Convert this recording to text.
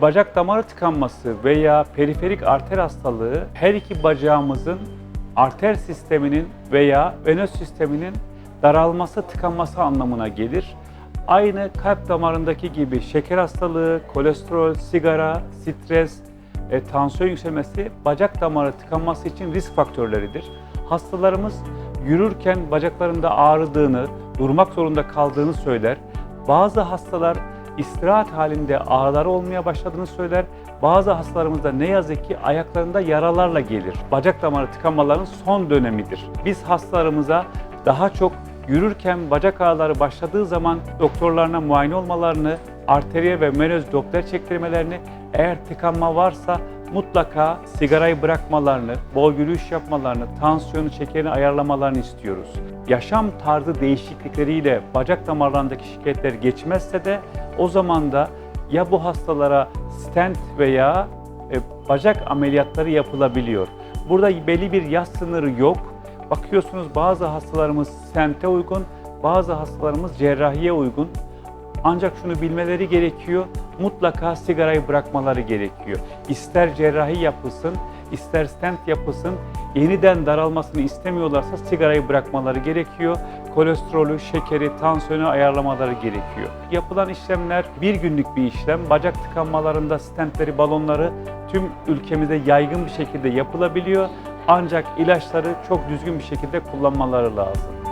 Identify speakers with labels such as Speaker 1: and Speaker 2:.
Speaker 1: bacak damarı tıkanması veya periferik arter hastalığı her iki bacağımızın arter sisteminin veya venöz sisteminin daralması, tıkanması anlamına gelir. Aynı kalp damarındaki gibi şeker hastalığı, kolesterol, sigara, stres, e, tansiyon yükselmesi bacak damarı tıkanması için risk faktörleridir. Hastalarımız yürürken bacaklarında ağrıdığını, durmak zorunda kaldığını söyler. Bazı hastalar istirahat halinde ağrıları olmaya başladığını söyler. Bazı hastalarımızda ne yazık ki ayaklarında yaralarla gelir. Bacak damarı tıkanmaların son dönemidir. Biz hastalarımıza daha çok yürürken bacak ağrıları başladığı zaman doktorlarına muayene olmalarını, arteriye ve venöz doppler çektirmelerini, eğer tıkanma varsa mutlaka sigarayı bırakmalarını, bol yürüyüş yapmalarını, tansiyonu, şekerini ayarlamalarını istiyoruz. Yaşam tarzı değişiklikleriyle bacak damarlarındaki şikayetler geçmezse de o zaman da ya bu hastalara stent veya e, bacak ameliyatları yapılabiliyor. Burada belli bir yaş sınırı yok. Bakıyorsunuz bazı hastalarımız stente uygun, bazı hastalarımız cerrahiye uygun. Ancak şunu bilmeleri gerekiyor, mutlaka sigarayı bırakmaları gerekiyor. İster cerrahi yapılsın, ister stent yapılsın, yeniden daralmasını istemiyorlarsa sigarayı bırakmaları gerekiyor. Kolesterolü, şekeri, tansiyonu ayarlamaları gerekiyor. Yapılan işlemler bir günlük bir işlem. Bacak tıkanmalarında stentleri, balonları tüm ülkemizde yaygın bir şekilde yapılabiliyor. Ancak ilaçları çok düzgün bir şekilde kullanmaları lazım.